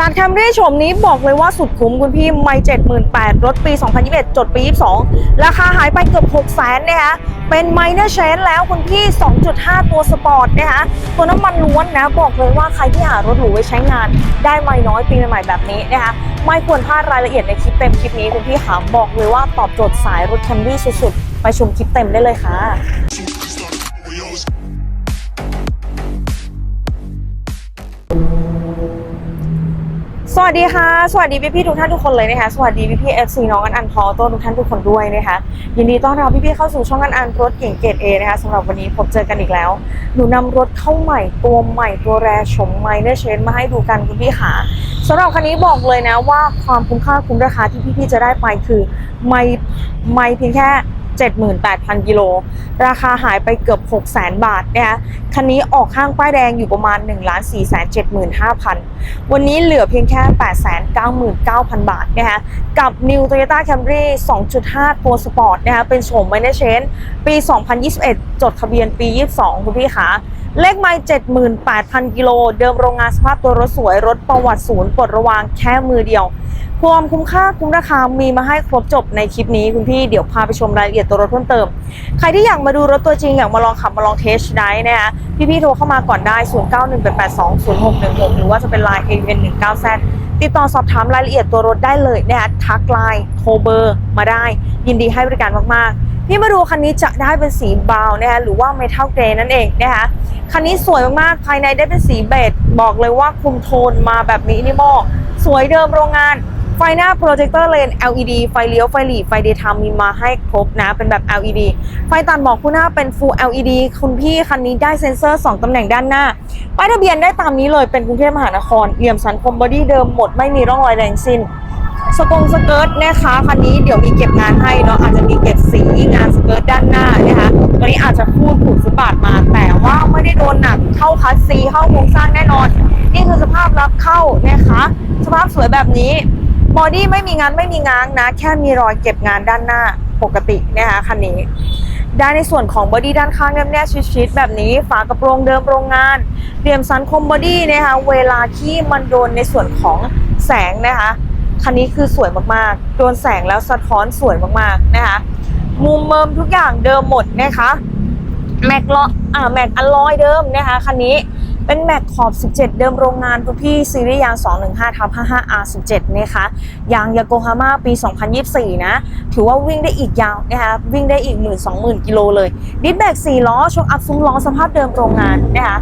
จานแคมรี่โฉมนี้บอกเลยว่าสุดคุ้มคุณพี่ไม่78,000รถปี 2021 จดปี 22 ราคาหายไปเกือบ6แสนนะคะเป็นไมเนอร์เชนแล้วคุณพี่ 2.5 ตัวสปอร์ตนะคะตัวน้ำมันล้วนนะ บอกเลยว่าใครที่หารถหรูไว้ใช้งาน ได้ไม่น้อยปีใหม่แบบนี้นะคะไม่ควรพลาดรายละเอียดในคลิปเต็มคลิปนี้คุณพี่หาบอกเลยว่าตอบโจทย์สายรถแคมรี่สุดๆ ไปชมคลิปเต็มได้เลยค่ะ สวัสดีค่ะ สวัสดีพี่พี่ทุกท่านทุกคนเลยนะคะ สวัสดีพี่พี่เอฟซีน้องกันอันพอโต้ทุกท่านทุกคนด้วยนะคะ ยินดีต้อนรับพี่พี่เข้าสู่ช่องกันอันรถเก่งเกรดเอนะคะสำหรับวันนี้พบเจอกันอีกแล้ว หนูนำรถเข้าใหม่ตัวใหม่ตัวแรชมไมเนอร์เชนมาให้ดูกันคุณพี่ค่ะสำหรับคันนี้บอกเลยนะว่าความคุ้มค่าคุ้มราคาที่พี่พี่จะได้ไปคือไม่ไม่เพียงแค่ 78,000 กิโล ราคาหายไปเกือบ 600,000 บาทนะคะคันนี้ออกข้างป้ายแดงอยู่ประมาณ 1 4 7 5 0 0 0 วันนี้เหลือเพียงแค่ 899,000 บาทนะคะกับ New Toyota Camry 2.5 ตัวสปอร์ตนะคะเป็นโฉมไมเนเชนปี 2021 จดทะเบียนปี 22 คุณพี่คะเลขไม่78,000 กิโล เดิมโรงงานสภาพตัวรถสวย รถประวัติศูนย์ปลดระวางแค่มือเดียวความคุ้มค่าคุ้มราคา มีมาให้ครบจบในคลิปนี้คุณพี่ เดี๋ยวพาไปชมรายละเอียดตัวรถเพิ่มเติม ใครที่อยากมาดูรถตัวจริง อยากมาลองขับมาลองเทสได้นะคะพี่ๆโทรเข้ามาก่อนได้ 0918820616 หรือว่าจะเป็นไลน์ AN19Z ติดต่อสอบถามรายละเอียดตัวรถได้เลยนะคะทักไลน์โทรเบอร์มาได้ ยินดีให้บริการมากๆ พี่มาดูคันนี้จะได้เป็นสีบราวน์นะคะหรือว่าเมทัลเกรนั่นเองนะคะคันนี้สวยมากๆ ภายในได้เป็นสีเบจบอกเลยว่าคุมโทนมาแบบมินิมอลสวยเดิมโรงงาน ไฟหน้าโปรเจคเตอร์เลน LED ไฟเลี้ยวไฟหลีไฟเดย์ไทม์มีมาให้ครบนะ เป็นแบบ LED ไฟตัดหมอกคู่หน้าเป็น Full LED คุณพี่คันนี้ได้เซ็นเซอร์ 2 ตำแหน่งด้านหน้า ป้ายทะเบียนได้ตามนี้เลยเป็นกรุงเทพมหานครเหลี่ยมสันคมบอดี้เดิมหมดไม่มีร่องรอยแดงสิ้น สกงสเกิร์ตนะคะคันนี้เดี๋ยวมีเก็บงานให้เนาะอาจจะมีเก็บสีงานสเกิร์ตด้านหน้านะคะตัวนี้อาจจะพูดผูกฟุตบาทมา แต่ว่าไม่ได้โดนหนักเข้าคัสซีเข้าโครงสร้างแน่นอน นี่คือสภาพรับเข้านะคะ สภาพสวยแบบนี้บอดี้ไม่มีงานไม่มีง้างนะ แค่มีรอยเก็บงานด้านหน้าปกตินะคะคันนี้ได้ในส่วนของบอดี้ด้านข้างแนบๆชิดๆแบบนี้ ฝากระโปรงเดิมโรงงานเหลี่ยมสันคมบอดี้นะคะเวลาที่มันโดนในส่วนของแสงนะคะ คันนี้คือสวยมากๆ โดนแสงแล้วสะท้อนสวยมากๆนะคะ มุมเมิมทุกอย่างเดิมหมดนะคะแม็กล้ออ่าแม็กอลลอยเดิมนะคะคันนี้เป็นแม็กขอบ 17 เดิมโรงงานทุกพี่ซีรีส์ยาง 215ทับ55 R17 นะคะยางยาโกฮาม่าปี 2024 นะ ถือว่าวิ่งได้อีกยาวนะคะวิ่งได้อีก 1 2 0 0 0 0กิโลเลยดิสแบก4ล้อชกอัพซุ้มล้อสภาพเดิมโรงงานนะคะ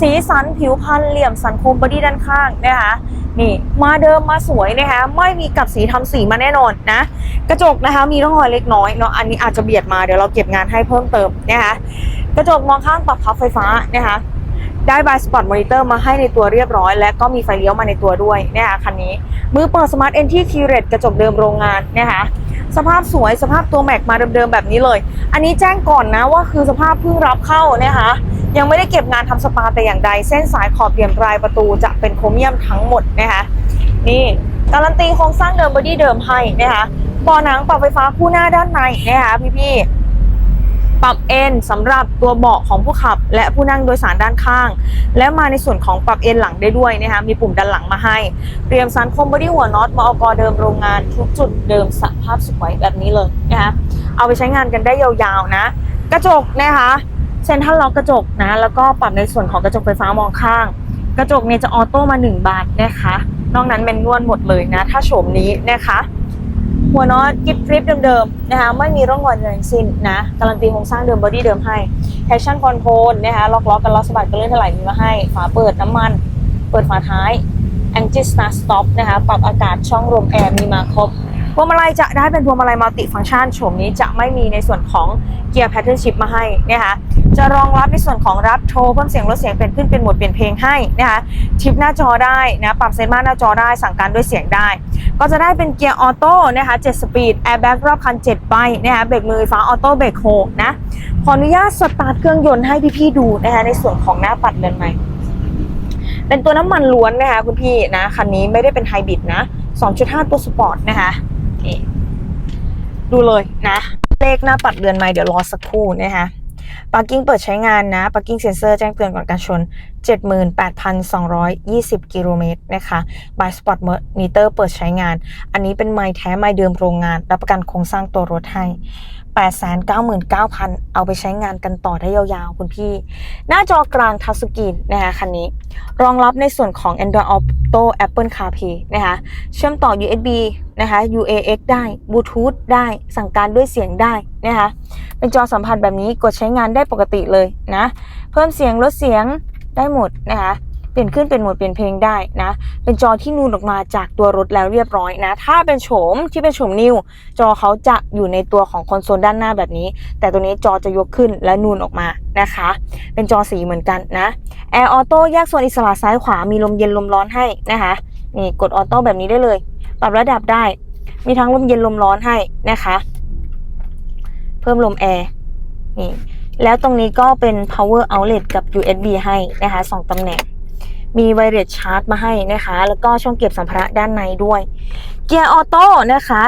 สีสันผิวพรรณเหลี่ยมสันคมบอดี้ด้านข้างนะคะนี่มาเดิมมาสวยนะคะไม่มีกับสีทำสีมาแน่นอนนะ กระจกนะคะมีร่องรอยเล็กน้อยเนาะอันนี้อาจจะเบียดมาเดี๋ยวเราเก็บงานให้เพิ่มเติมนะคะกระจกมองข้างปรับพับไฟฟ้านะคะได้บายสปอตมอนิเตอร์มาให้ในตัวเรียบร้อย และก็มีไฟเลี้ยวมาในตัวด้วยนะคะคันนี้ มือเปิดสมาร์ทเอนที่คีเรตกระจกเดิมโรงงานนะคะสภาพสวยสภาพตัวแม็กมาเดิมๆแบบนี้เลย อันนี้แจ้งก่อนนะว่าคือสภาพเพิ่งรับเข้านะคะ ยังไม่ได้เก็บงานทำสปาแต่อย่างใด เส้นสายขอบเหลี่ยมปลายประตูจะเป็นโครเมียมทั้งหมดนะคะนี่การันตีโครงสร้างเดิมบอดี้เดิมให้นะคะบ่อหนังปรับไฟฟ้าคู่หน้าด้านในนะคะพี่ๆปรับเอนสำหรับตัวเบาะของผู้ขับ และผู้นั่งโดยสารด้านข้าง และมาในส่วนของปรับเอนหลังได้ด้วยนะคะมีปุ่มด้านหลังมาให้ เตรียมสันคมบอดี้หัวน็อตมอกเดิมโรงงานทุกจุดเดิมสภาพสวยแบบนี้เลยนะคะเอาไปใช้งานกันได้ยาวๆนะ กระจกนะคะ เซ็นทรัลล็อกกระจกนะ แล้วก็ปรับในส่วนของกระจกไฟฟ้ามองข้าง กระจกเนี่ยจะออโต้มา 1 บานนะคะ นอกนั้นเป็นนวลหมดเลยนะ ถ้าโฉมนี้นะคะ หัวน็อตกิฟฟลิปเดิมๆนะคะ ไม่มีร่องรอยใดทั้งสิ้นนะ การันตีโครงสร้างเดิมบอดี้เดิมให้แ a ชั่นคอนโทรลนะคะ ล็อกล้อกันล้อสะบัดกันเลื่อนถลายมีมาให้ ฝาเปิดน้ำมัน เปิดฝาท้าย a n g i Start Stop นะคะ ปรับอากาศช่องลมแอร์มีมาครบพวงมาลัยจะได้เป็นพวงมาลัยมัลติฟังก์ชันโฉมนี้จะไม่มีในส่วนของเกียร์แพทเทิร์นชิพมาให้นะคะ จะรองรับในส่วนของรับโทรเพิ่มเสียงลดเสียงเป็นขึ้นเป็นโหมดเปลี่ยนเพลงให้นะคะชิปหน้าจอได้นะปรับเซนมาร์หน้าจอได้สั่งการด้วยเสียงได้ ก็จะได้เป็นเกียร์ออโต้นะคะ7สปีดแอร์แบ็กรอบคัน 7 ใบนะคะเบรกมือฟ้าออโต้เบรกโฮนะขออนุญาตสตาร์ทเครื่องยนต์ให้พี่ๆดูนะคะในส่วนของหน้าปัดเรือนใหม่เป็นตัวน้ำมันล้วนนะคะคุณพี่นะคันนี้ไม่ได้เป็นไฮบริดนะ 2.5 ตัวสปอร์ตนะคะดูเลยนะเลขหน้าปัดเรือนใหม่เดี๋ยวรอสักครู่นะคะ ปาร์กิ้งเปิดใช้งานนะปาร์กิ้งเซ็นเซอร์แจ้งเตือนก่อนการชน 78,220 กิโลเมตรนะคะบายสปอตมิเตอร์เปิดใช้งาน อันนี้เป็นไม้แท้ไม้เดิมโรงงาน รับประกันโครงสร้างตัวรถให้ 899,000 เอาไปใช้งานกันต่อได้ยาวๆ คุณพี่ หน้าจอกลางทัชสกรีนนะคะคันนี้ รองรับในส่วนของ Android Auto Apple CarPlay นะคะเชื่อมต่อ USB นะคะ UAX ได้ Bluetooth ได้สั่งการด้วยเสียงได้นะคะเป็นจอสัมผัสแบบนี้กดใช้งานได้ปกติเลยนะ เพิ่มเสียงลดเสียงได้หมดนะคะ ลี่ยนขึ้นเป็นโหมดเปลี่ยนเพลงได้นะ เป็นจอที่นูนออกมาจากตัวรถแล้วเรียบร้อยนะ ถ้าเป็นโฉมที่เป็นโฉมนิว จอเขาจะอยู่ในตัวของคอนโซลด้านหน้าแบบนี้ แต่ตัวนี้จอจะยกขึ้นและนูนออกมานะคะ เป็นจอสีเหมือนกันนะแอร์ออโต้แยกโซนอิสระซ้ายขวามีลมเย็นลมร้อนให้นะคะนี่กดออโต้แบบนี้ได้เลย ปรับระดับได้ มีทั้งลมเย็นลมร้อนให้นะคะ เพิ่มลมแอร์นี่แล้วตรงนี้ก็เป็น power outlet กับ USB ให้นะคะสองตำแหน่ง มีไวเลสชาร์จมาให้นะคะ แล้วก็ช่องเก็บสัมภาระด้านในด้วย เกียร์ออโต้นะคะ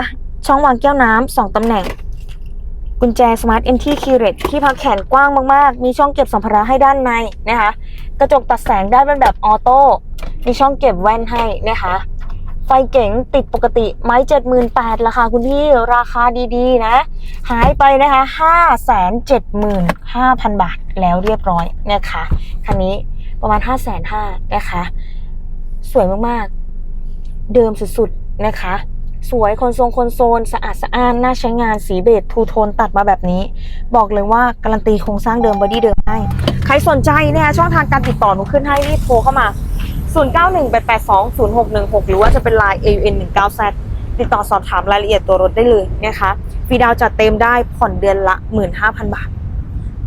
ช่องวางแก้วน้ำสองตำแหน่ง กุญแจ Smart Empty Key Red ที่พักแขนกว้างมากๆ มีช่องเก็บสัมภาระให้ด้านในนะคะ กระจกตัดแสงได้เป็นแบบออโต้ มีช่องเก็บแว่นให้นะคะไฟเก๋งติดปกติไม้เจ็ดหมื่นแปดราคาคุณพี่ราคาดีๆ นะ หายไปนะคะห้าแสนเจ็ดหมื่นห้าพันบาทแล้วเรียบร้อยนะคะ คันนี้ ประมาณห้าแสนห้านะคะ สวยมากๆ เดิมสุดๆนะคะ สวยคนทรงคนโซน สะอาดสะอ้านน่าใช้งานสีเบจทูโทนตัดมาแบบนี้ บอกเลยว่าการันตีโครงสร้างเดิมบอดี้เดิมให้ ใครสนใจนะคะช่องทางการติดต่อหนูขึ้นให้รีบโทรเข้ามา 0918820616 หรือว่าจะเป็น Line AUN 19 z ติดต่อสอบถามรายละเอียดตัวรถได้เลยนะคะ ฟรีดาวน์จัดเต็มได้ผ่อนเดือนละ 15,000 บาท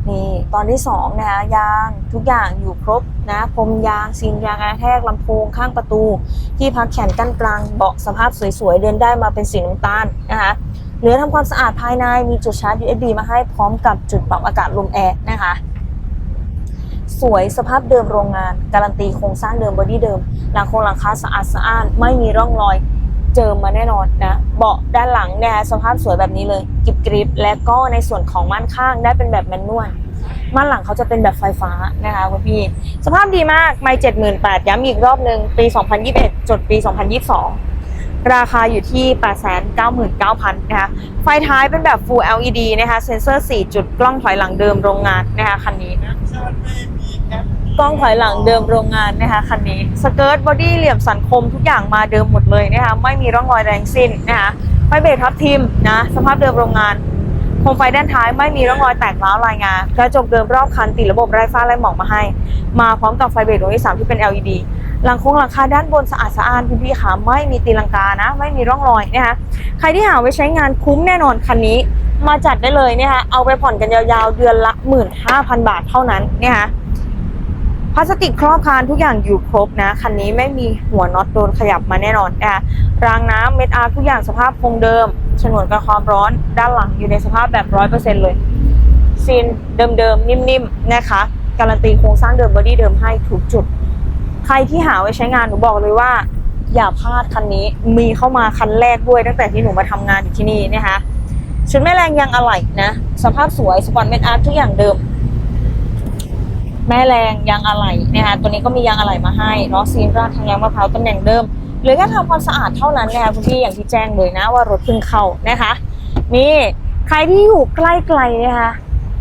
นี่ตอนที่2นะคะยางทุกอย่างอยู่ครบนะพรมยางซีนยางกระแทกลำโพงข้างประตู ที่พักแขนกั้นกลางเบาะสภาพสวยๆเดินได้มาเป็นสีน้ำตาลนะคะเหลือทำความสะอาดภายในมีจุดชาร์จ USB มาให้พร้อมกับจุดปรับอากาศลมแอร์นะคะสวยสภาพเดิมโรงงาน การันตีโครงสร้างเดิมบอดี้เดิมหลังโครงหลังคาสะอาดสะอ้านไม่มีร่องรอย เจิมมาแน่นอนนะ เบาะด้านหลังเนี่ยสภาพสวยแบบนี้เลยกริบกริบและก็ในส่วนของม่านข้างได้เป็นแบบแมนนวลม่านหลังเขาจะเป็นแบบไฟฟ้านะคะคุณพี่ สภาพดีมากไม่เจ็ดหมื่นแปดย้ำอีกรอบหนึ่งปี 2021 จดปี 2022 ราคาอยู่ที่ 899,000นะคะไฟท้ายเป็นแบบ Full LED นะคะ เซ็นเซอร์ 4 จุดกล้องถอยหลังเดิมโรงงานนะคะคันนี้ กล้องถอยหลังเดิมโรงงานนะคะคันนี้สเกิร์ตบอดี้เหลี่ยมสันคมทุกอย่างมาเดิมหมดเลยนะคะไม่มีร่องรอยแรงสิ้นนะคะไฟเบรกทับทิมนะสภาพเดิมโรงงานโคมไฟด้านท้ายไม่มีร่องรอยแตกร้าวรายงานกระจกเดิมรอบคันติดระบบไร้ฟ้าไร้หมอกมาให้ มาพร้อมกับไฟเบรกดวงที่สามที่เป็น LED หลังโค้งหลังคาด้านบนสะอาดสะอ้านคุณพี่ขาไม่มีตีลังกานะ ไม่มีร่องรอยนะคะใครที่หาไว้ใช้งานคุ้มแน่นอนคันนี้ มาจัดได้เลยนะคะเอาไปผ่อนกันยาวๆเดือนละ 15,000 บาทเท่านั้นนะคะ พลาสติกครอบคานทุกอย่างอยู่ครบนะ คันนี้ไม่มีหัวน็อตโดนขยับมาแน่นอนนะคะรางน้ำเม็ดอาร์ทุกอย่างสภาพคงเดิมฉนวนกันความร้อนด้านหลังอยู่ในสภาพแบบร้อยเปอร์เซ็นต์เลยซีนเดิมๆ นิ่มๆ นะคะ การันตีโครงสร้างเดิมบอดี้เดิมให้ทุกจุด ใครที่หาไว้ใช้งานหนูบอกเลยว่า อย่าพลาดคันนี้มีเข้ามาคันแรกด้วยตั้งแต่ที่หนูมาทำงานอยู่ที่นี่นะคะชุดแม่แรงยังอะไหล่นะ สภาพสวยสปอนเม็ดอาร์ทุกอย่างเดิม แม่แรงยางอะไหล่นะคะตัวนี้ก็มียางอะไหล่มาให้เนาะซีนราดทางยางมะพร้าวตำแหน่งเดิมเหลือแค่ทำความสะอาดเท่านั้นนะคะคุณพี่อย่างที่แจ้งเลยนะว่ารถเพิ่งเข้านะคะ นี่ใครที่อยู่ใกล้ๆนะคะ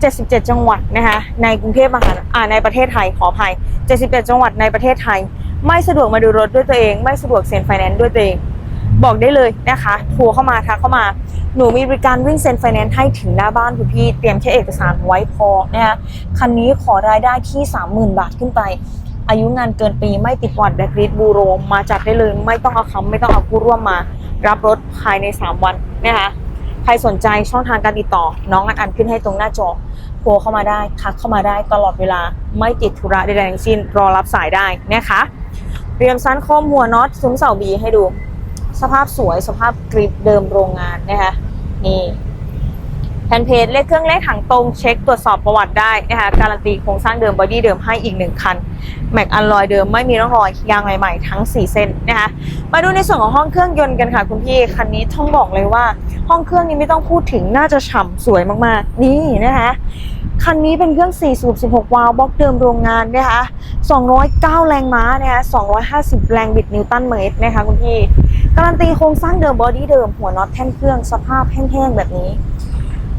77 จังหวัดนะคะในกรุงเทพมหานอ่าในประเทศไทยขออภัย 77 จังหวัดในประเทศไทย ไม่สะดวกมาดูรถด้วยตัวเอง ไม่สะดวกเซ็นไฟแนนซ์ด้วยตัวเอง บอกได้เลยนะคะโทรเข้ามาทักเข้ามา หนูมีบริการวิ่งเซ็นไฟแนนซ์ให้ถึงหน้าบ้านคุณพี่ เตรียมแค่เอกสารไว้พอนะคะคันนี้ขอรายได้ที่ 30,000 บาทขึ้นไป อายุงานเกินปีไม่ติดวัดแบล็คลิสบูโรมาจัดได้เลย ไม่ต้องเอาคำไม่ต้องเอาผู้ร่วมมา รับรถภายใน 3 วันนะคะใครสนใจช่องทางการติดต่อ น้องอันอันขึ้นให้ตรงหน้าจอโทรเข้ามาได้ทักเข้ามาได้ตลอดเวลาไม่ติดธุระใดๆทั้งสิ้นรอรับสายได้นะคะเตรียมซันคอมัวน็อตซุ้มเสาบีให้ดู สภาพสวยสภาพกริบเดิมโรงงานนะคะนี่แผ่นเพจเลขเครื่องเลขถังตรงเช็คตรวจสอบประวัติได้นะคะการันตีโครงสร้างเดิมบอดี้เดิมให้อีกหนึ่งคันแม็กอันลอยเดิมไม่มีร่องรอยยางใหม่ๆทั้ง 4 เส้นนะคะมาดูในส่วนของห้องเครื่องยนต์กันค่ะคุณพี่คันนี้ต้องบอกเลยว่า ห้องเครื่องนี้ไม่ต้องพูดถึงน่าจะฉ่ำสวยมากๆ นี่นะคะคันนี้เป็นเครื่อง 4 สูบ 16 วาล์วบล็อกเดิมโรงงานนะคะ 209 แรงม้านะคะ 250 แรงบิดนิวตันเมตรนะคะคุณพี่ การันตีโครงสร้างเดิมบอดี้เดิมหัวน็อตแท่นเครื่องสภาพแห้งๆแบบนี้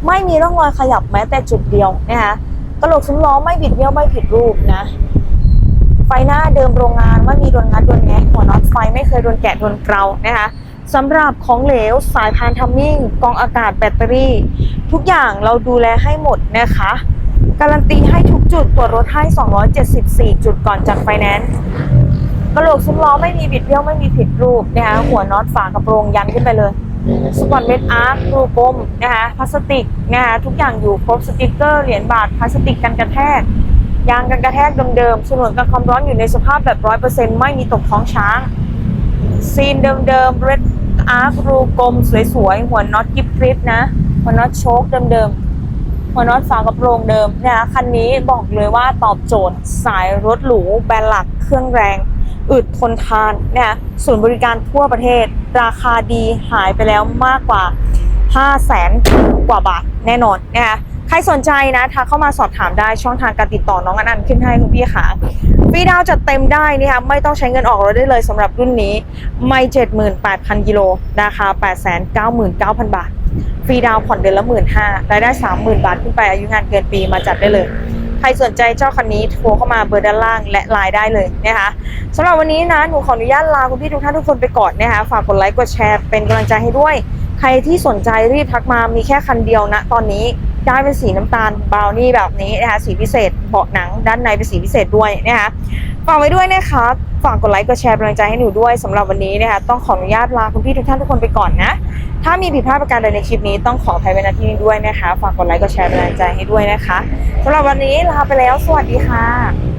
ไม่มีร่องรอยขยับแม้แต่จุดเดียวนะคะกระโหลกซุ้มล้อไม่บิดเบี้ยวไม่ผิดรูปนะ ไฟหน้าเดิมโรงงานไม่มีโดนงัดโดนแงะหัวน็อตไฟไม่เคยโดนแกะโดนเกลานะคะสำหรับของเหลวสายพานทัมมิ่งกองอากาศแบตเตอรี่ ทุกอย่างเราดูแลให้หมดนะคะ การันตีให้ทุกจุดตรวจรถให้ 274 จุดก่อนจัดไฟแนนซ์ กระโหลกซุ้มล้อไม่มีบิดเบี้ยวไม่มีผิดรูปนะคะหัวน็อตฝากระโปรงยันขึ้นไปเลยสปอตเม็ดอาร์ครูกลมนะคะพลาสติกนะคะทุกอย่างอยู่ครบสติกเกอร์เหรียญบาทพลาสติกกันกระแทกยางกันกระแทกเดิมๆฉนวนกันความร้อนอยู่ในสภาพแบบร้อยเปอร์เซ็นต์ไม่มีตกท้องช้าง ซีนเดิมๆเรดอาร์ครูกลมสวยๆ หัวน็อตกิฟกริปนะ หัวน็อตโชคเดิมๆ หัวน็อตฝากระโปรงเดิมนะคะคันนี้บอกเลยว่าตอบโจทย์สายรถหรูแบรนด์หลักเครื่องแรง อึดทนทานเนะคะศูนย์บริการทั่วประเทศ ราคาดีหายไปแล้วมากกว่า 5 0 0แสนกว่าบาทแน่นอนนะคะใครสนใจนะทักเข้ามาสอบถามได้ช่องทางการติดต่อน้องอนันต์ขึ้นให้คุณพี่ค่ะฟรีดาวน์จัดเต็มได้นะคะไม่ต้องใช้เงินออกรถได้เลยสำหรับรุ่นนี้ ไม่ 78,000 กิโลราคา 899,000 บาท ฟรีดาวน์ผ่อนเดือนละ 15,000รายได้ 30,000 บาทขึ้นไปอายุงานเกินปีมาจัดได้เลย ครสนใจเจ้าคันนี้โทรเข้ามาเบอร์ด้านล่างและไลน์ได้เลยนะคะสำหรับวันนี้นะหนูขออนุญาตลาคุณพี่ทุกท่านทุกคนไปก่อนนะคะฝากกดไลค์กดแชร์เป็นกำลังใจให้ด้วย ใครที่สนใจรีบทักมามีแค่คันเดียวนะตอนนี้ได้เป็นสีน้ำตาลบราวนี่แบบนี้นะคะสีพิเศษเบาะหนังด้านในเป็นสีพิเศษด้วยนะคะฝากไว้ด้วยนะคะ ฝากกดไลค์กดแชร์เป็นกำลังใจให้หนูด้วยสำหรับวันนี้นะคะต้องขออนุญาตลาคุณพี่ทุกท่านทุกคนไปก่อนนะ ถ้ามีผิดพลาดประการใดในคลิปนี้ต้องขออภัยไว้ณที่นี้ด้วยนะคะ ฝากกดไลค์กดแชร์เป็นกำลังใจให้ด้วยนะคะสำหรับวันนี้ลาไปแล้ว สวัสดีค่ะ